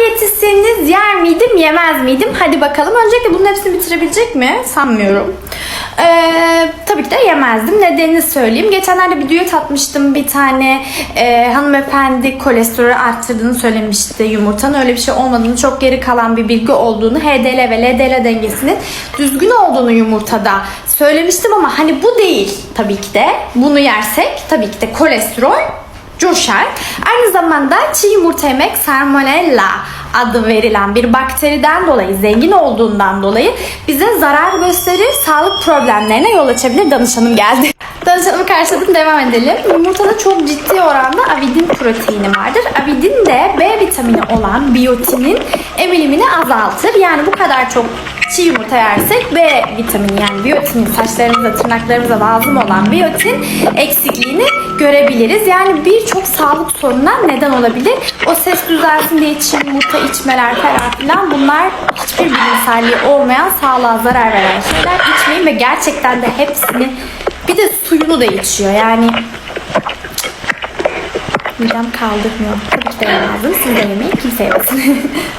diyetisyeniniz yer miydim yemez miydim? Hadi bakalım. Öncelikle bunun hepsini bitirebilecek mi? Sanmıyorum. Ee, tabii ki de yemezdim. Nedenini söyleyeyim. Geçenlerde bir diyet atmıştım. Bir tane e, hanımefendi kolesterolü arttırdığını söylemişti yumurtanın. Öyle bir şey olmadığını, çok geri kalan bir bilgi olduğunu, HDL ve LDL dengesinin düzgün olduğunu yumurtada söylemiştim ama hani bu değil tabii ki de. Bunu yersek tabii ki de kolesterol coşar. Aynı zamanda çiğ yumurta yemek salmonella adı verilen bir bakteriden dolayı zengin olduğundan dolayı bize zarar gösterir, sağlık problemlerine yol açabilir. Danışanım geldi. Danışanımı karşıladım devam edelim. Yumurtada çok ciddi oranda avidin proteini vardır. Avidin de B vitamini olan biyotinin emilimini azaltır. Yani bu kadar çok çiğ yumurta yersek B vitamini yani biyotinin saçlarımıza, tırnaklarımıza lazım olan biyotin eksikliğini görebiliriz. Yani birçok sağlık sorununa neden olabilir. O ses düzelsin diye çiğ yumurta içmeler falan filan bunlar hiçbir bilimselliği olmayan sağlığa zarar veren şeyler. İçmeyin ve gerçekten de hepsini bir de suyunu da içiyor. Yani midem kaldırmıyor. Tabii ki de yemezdim. Siz de yemeyin. Kimse yemesin.